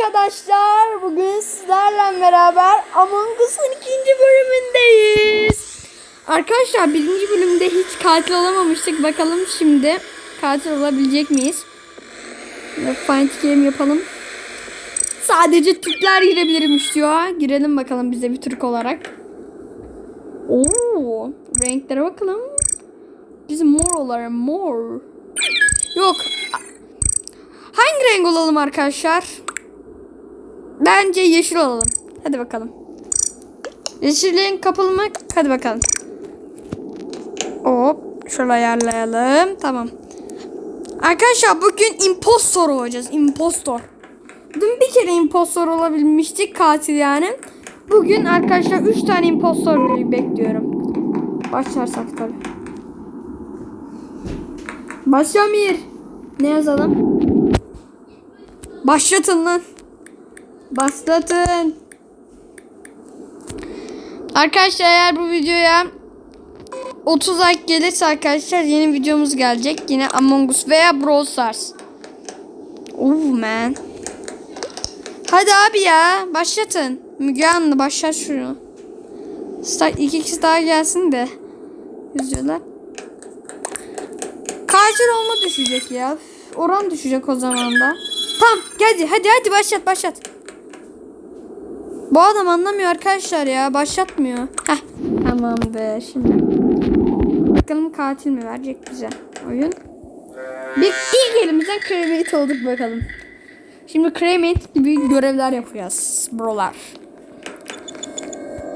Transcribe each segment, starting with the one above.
arkadaşlar. Bugün sizlerle beraber Among Us'un ikinci bölümündeyiz. Arkadaşlar birinci bölümde hiç katil olamamıştık. Bakalım şimdi katil olabilecek miyiz? Find game yapalım. Sadece Türkler girebilirmiş diyor. Girelim bakalım bize bir Türk olarak. Oo, renklere bakalım. Biz mor olalım, mor. Yok. Hangi renk olalım arkadaşlar? Bence yeşil olalım. Hadi bakalım. Yeşilin kapalı mı? Hadi bakalım. Hop. Şöyle ayarlayalım. Tamam. Arkadaşlar bugün impostor olacağız. Impostor. Dün bir kere impostor olabilmiştik. Katil yani. Bugün arkadaşlar 3 tane impostor bekliyorum. Başlarsak tabii. Başlamir. Ne yazalım? Başlatın lan. Başlatın. Arkadaşlar eğer bu videoya 30 like gelirse arkadaşlar yeni videomuz gelecek. Yine Among Us veya Brawl Stars. Oh man. Hadi abi ya başlatın. Müge Anlı başlat şunu. Start iki kişi daha gelsin de. Yüzüyorlar. Katil olma düşecek ya. Oran düşecek o zaman da. Tamam hadi hadi hadi başlat başlat. Bu adam anlamıyor arkadaşlar ya. Başlatmıyor. Heh tamamdır şimdi. Bakalım katil mi verecek bize oyun. Bir ilk elimizden cremate olduk bakalım. Şimdi cremate gibi görevler yapacağız brolar.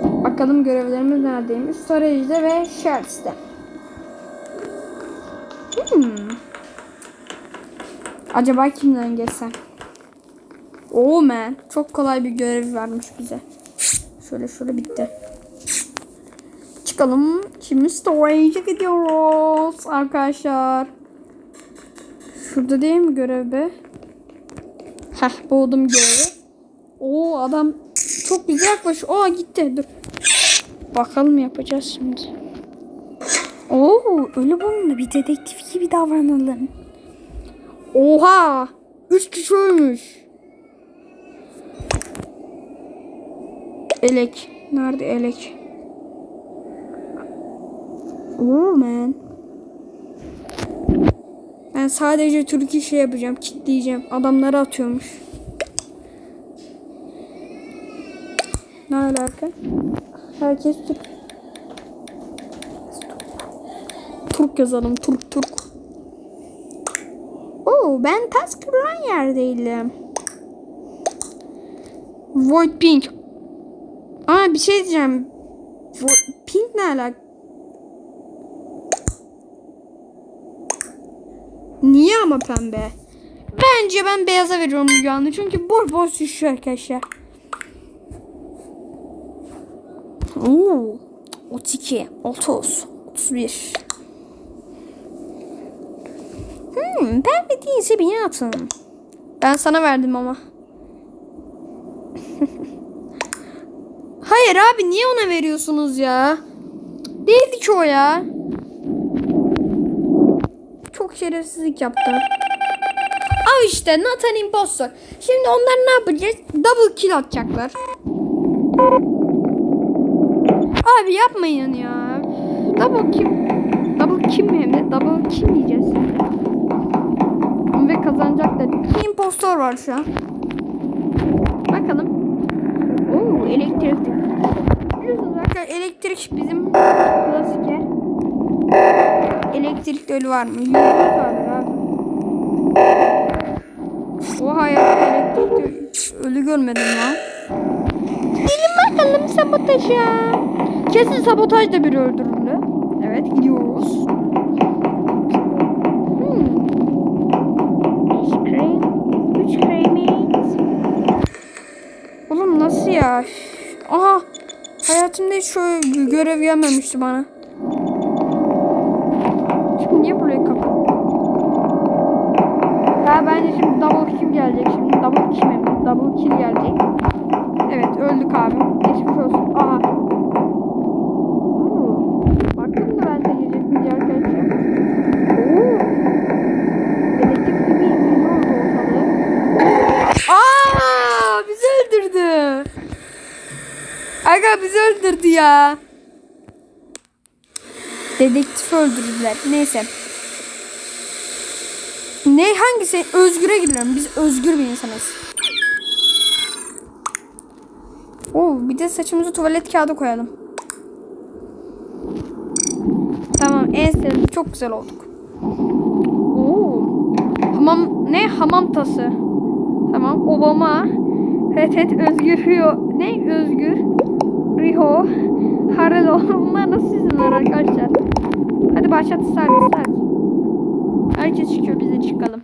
Bakalım görevlerimiz neredeymiş. Storage'de ve Shards'te. Hmm. Acaba kimden geçsem? Oo man. Çok kolay bir görev vermiş bize. Şöyle şöyle bitti. Çıkalım. Şimdi storage'e gidiyoruz arkadaşlar. Şurada değil mi görev be? Heh boğdum görevi. Oo adam çok güzel yaklaşıyor. Aa gitti dur. Bakalım yapacağız şimdi. Oo ölü bulundu. Bir dedektif gibi davranalım. Oha! Üç kişi ölmüş. Elek. Nerede elek? Oo man. Ben sadece Türk şey yapacağım. Kitleyeceğim. Adamları atıyormuş. Ne alaka? Herkes Türk. Türk yazalım. Türk Türk. Oo ben task kuran yerdeydim. Void Pink. Aa bir şey diyeceğim. Pink ne alaka? Niye ama pembe? Bence ben beyaza veriyorum bu anda. Çünkü boş boş düşüyor arkadaşlar. Oo, 32, 30, 31. Hmm, pembe değilse beni atın. Ben sana verdim ama. Hayır abi niye ona veriyorsunuz ya? Değildi ki o ya. Çok şerefsizlik yaptı. Al işte Nathan Impostor. Şimdi onlar ne yapacağız? Double kill atacaklar. Abi yapmayın ya. Double kill. Double kill mi hem de? Double kill diyeceğiz. Ve kazanacaklar. İmpostor var şu an. Bakalım. Oo elektrik. Biliyorsunuz arkadaşlar elektrik bizim klasik yer. Elektrikli ölü var mı? Yüzde vardır abi. O hayatta elektrikli ölü görmedim lan. Gidelim bakalım sabotaja. Kesin sabotaj da biri öldürüldü. Evet gidiyoruz. Hmm. Üç kremit. Oğlum nasıl ya? Aha. Hayatımda hiç şöyle görev gelmemişti bana. Şimdi niye burayı kapat? Ha bence şimdi double kill gelecek. Şimdi double kill mi? Double kill gelecek. Evet öldük abi. Geçmiş olsun. Aha. Oo. Baktım da ben seçecek mi diye arkadaşlar. Oo. Dedektif gibi bir oldu ortalığı. Aa! Öldürdü ya. Dedektif öldürdüler. Neyse. Ne hangisi? Özgür'e gidiyorum. Biz özgür bir insanız. Oo, bir de saçımızı tuvalet kağıdı koyalım. Tamam en sevdiğim çok güzel olduk. Oo. Hamam ne? Hamam tası. Tamam. Obama. Het het Özgür. Ne? Özgür. Riho. Harelo. Bunlar nasıl isimler arkadaşlar? Hadi başlat servis servis. Herkes çıkıyor biz de çıkalım.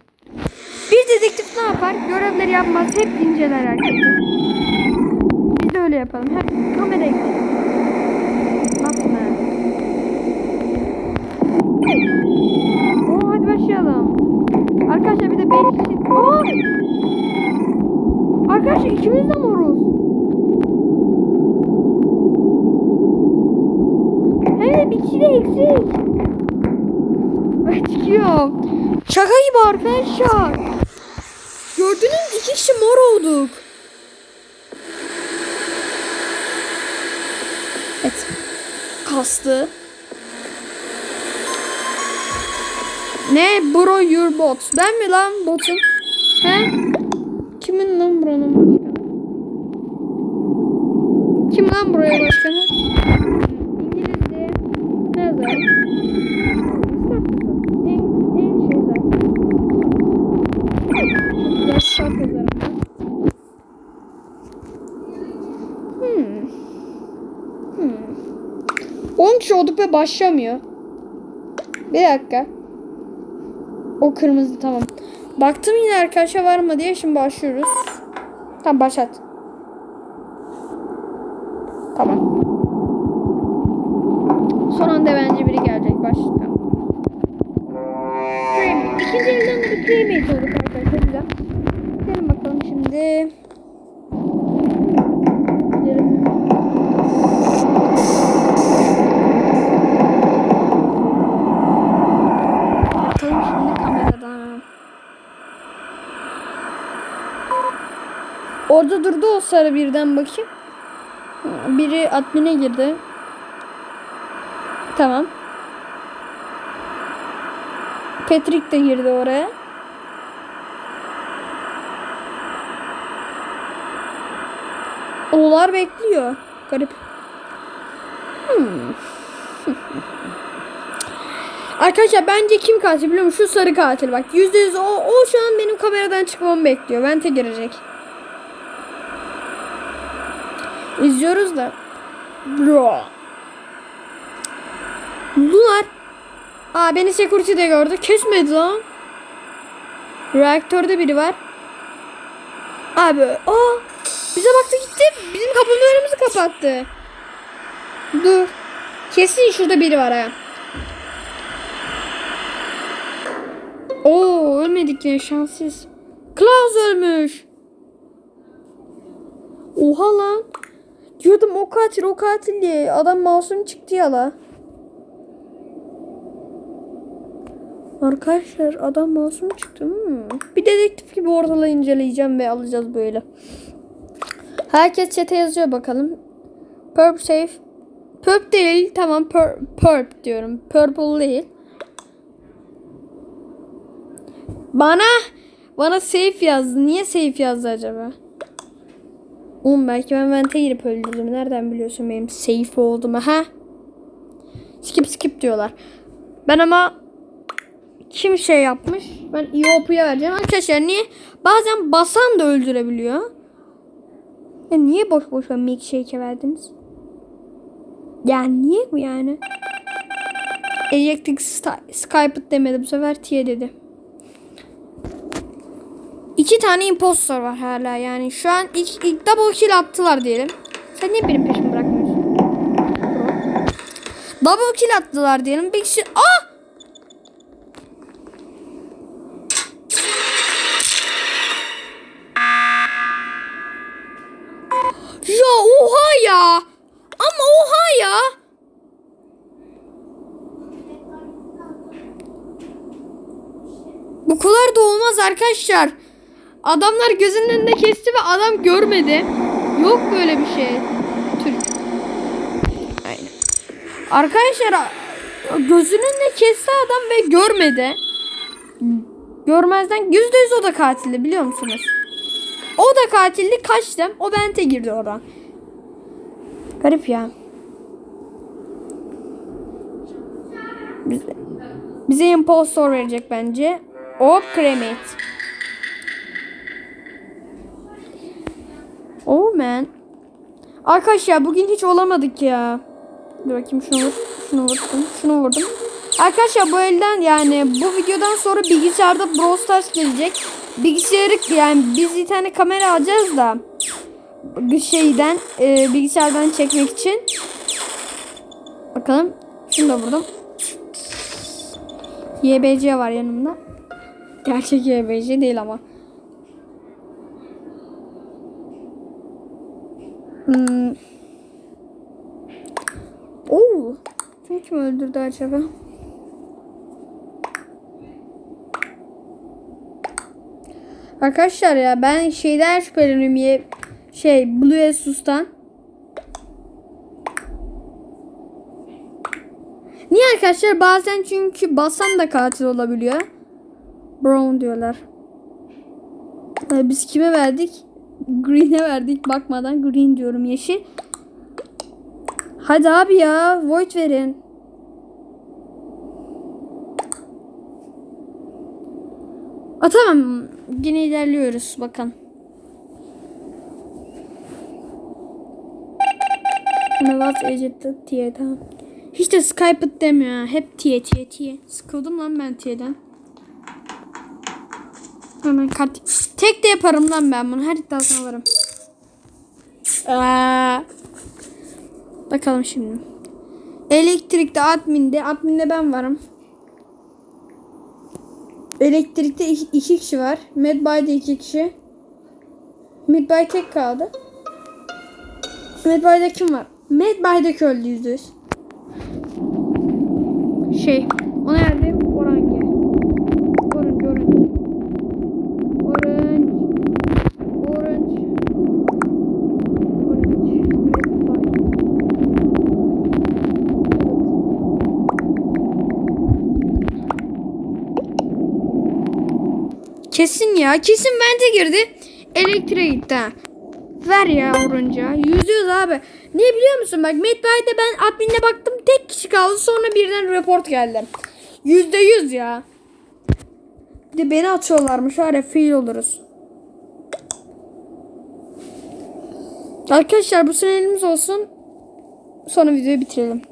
Bir dedektif ne yapar? Görevleri yapmaz. Hep inceler herkesi. Biz de öyle yapalım. Hep kameraya gidelim. Atma. Oo, hadi başlayalım. Arkadaşlar bir de 5 kişi. Aa! Arkadaşlar ikimiz de moruz. Eksik. Ben çıkıyorum. Şaka gibi arkadaşlar. Gördünüz iki kişi mor olduk. Evet. Kastı. Ne? Bro your bot. Ben mi lan botum? He? Kimin lan buranın başkanı? Kim lan buraya başkanı? İngilizce ne yazar? En, en şey zaten. Biraz saf yazarım ben. Hmm. Hmm. 10 kişi olduk ve başlamıyor. Bir dakika. O kırmızı tamam. Baktım yine arkadaşa var mı diye şimdi başlıyoruz. Tamam başlat. Tamam. Son anda bence biri gelecek. Cremate. İkinci elden de bir cremate olduk arkadaşlar. Güzel. Gidelim bakalım şimdi. Gidelim. Bakalım şimdi kameradan. Orada durdu o sarı birden bakayım. Biri admine girdi. Tamam. Patrick de girdi oraya. Oğlar bekliyor. Garip. Hmm. Arkadaşlar bence kim katil biliyor musun? Şu sarı katil bak. Yüzde yüz o, o şu an benim kameradan çıkmamı bekliyor. Vente girecek. İzliyoruz da. Bro. Lunar. Aa beni security de gördü. Kesmedi lan. Reaktörde biri var. Abi aa bize baktı gitti. Bizim kapının önümüzü kapattı. Dur. Kesin şurada biri var ha. Oo ölmedik ya şanssız. Klaus ölmüş. Oha lan. Diyordum o katil o katil diye. Adam masum çıktı ya la. Arkadaşlar adam masum çıktı. Hmm. Bir dedektif gibi ortalığı inceleyeceğim ve alacağız böyle. Herkes çete yazıyor bakalım. Purp safe. Purp değil. Tamam purp diyorum. Purple değil. Bana bana safe yazdı. Niye safe yazdı acaba? Oğlum belki ben vente girip öldürdüm. Nereden biliyorsun benim safe olduğumu ha? Skip skip diyorlar. Ben ama kim şey yapmış? Ben İOP'ya vereceğim. Arkadaşlar niye? Bazen basan da öldürebiliyor. Ya niye boş boş ben milkshake'e verdiniz? Yani niye bu yani? Ejecting Skype demedi bu sefer T dedi. İki tane impostor var hala yani. Şu an ilk, ilk double kill attılar diyelim. Sen niye benim peşimi bırakmıyorsun? Double kill attılar diyelim. Bir kişi... Ah! Ya oha ya. Ama oha ya. Bu kadar da olmaz arkadaşlar. Adamlar gözünün önünde kesti ve adam görmedi. Yok böyle bir şey. Türk. Arkadaşlar gözünün de kesti adam ve görmedi. Görmezden yüzde yüz o da katildi biliyor musunuz? O da katildi kaçtım. O bente girdi oradan. Garip ya. Bize, bize impostor verecek bence. Hop cremate. Oh man. Arkadaşlar bugün hiç olamadık ya. Dur bakayım şunu vur. Şunu vurdum. Şunu vurdum. Arkadaşlar bu elden yani bu videodan sonra bilgisayarda Brawl Stars gelecek. Bilgisayarı yani biz bir tane kamera alacağız da şeyden e, bilgisayardan çekmek için. Bakalım. Şunu da vurdum. YBC var yanımda. Gerçek YBC değil ama. Hmm. Oo. Kim kim öldürdü acaba? Arkadaşlar ya ben şeyden şüpheleniyorum ya şey Blue Asus'tan. Niye arkadaşlar bazen çünkü basan da katil olabiliyor. Brown diyorlar. Biz kime verdik? Green'e verdik bakmadan. Green diyorum yeşil. Hadi abi ya. Void verin. A tamam. Yine ilerliyoruz. Bakın. Mevat Ecet'te T'ye tamam. Hiç de Skype demiyor. Hep T'ye T'ye T'ye. Sıkıldım lan ben T'den. Hemen kart. Tek de yaparım lan ben bunu. Her iddiasına varım. Aa. Bakalım şimdi. Elektrikte adminde. Adminde ben varım. Elektrikte iki, iki kişi var. Medbay'da iki kişi. Medbay tek kaldı. Medbay'da kim var? Medbay'da öldü yüzde yüz. Şey. O nerede? Orange. Orange, orange. Orange. Orange. Orange. Medbay. Kesin ya. Kesin bence girdi. Elektriğe gitti. Ver ya orunca. Yüzde yüz abi. Ne biliyor musun bak Medbay'da ben adminle baktım tek kişi kaldı sonra birden report geldi. Yüzde yüz ya. Bir de beni atıyorlarmış ya fail oluruz. Arkadaşlar bu sene elimiz olsun. Sonra videoyu bitirelim.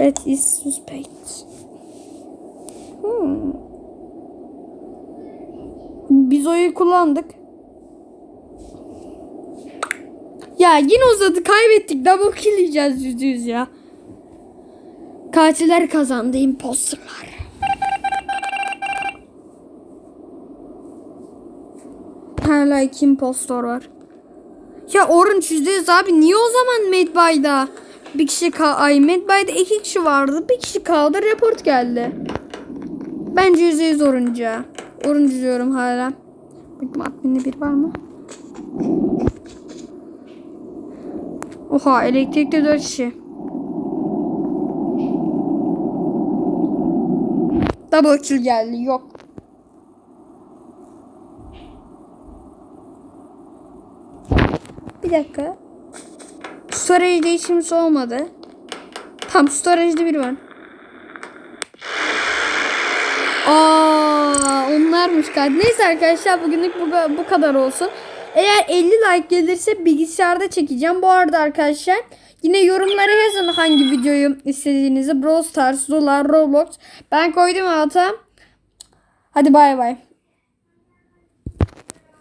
Red is suspect. Hmm. Biz oyu kullandık. Ya yine uzadı kaybettik. Double kill yiyeceğiz yüzde yüz ya. Katiller kazandı imposterlar. Hala iki impostor var. Ya Orange yüzde yüz abi niye o zaman Medbay'da bir kişi kal ay Medbay'da iki kişi vardı bir kişi kaldı report geldi. Bence yüzde yüz Orange'a. Orange diyorum hala. Bakayım adminde bir var mı? Oha elektrikte 4 kişi. Double kill geldi yok. Bir dakika. Storage'de işimiz olmadı. Tam storage'de biri var. Aa, onlarmış galiba. Neyse arkadaşlar bugünlük bu, bu kadar olsun. Eğer 50 like gelirse bilgisayarda çekeceğim. Bu arada arkadaşlar yine yorumlara yazın hangi videoyu istediğinizi. Brawl Stars, Zola, Roblox. Ben koydum alta. Hadi bay bay.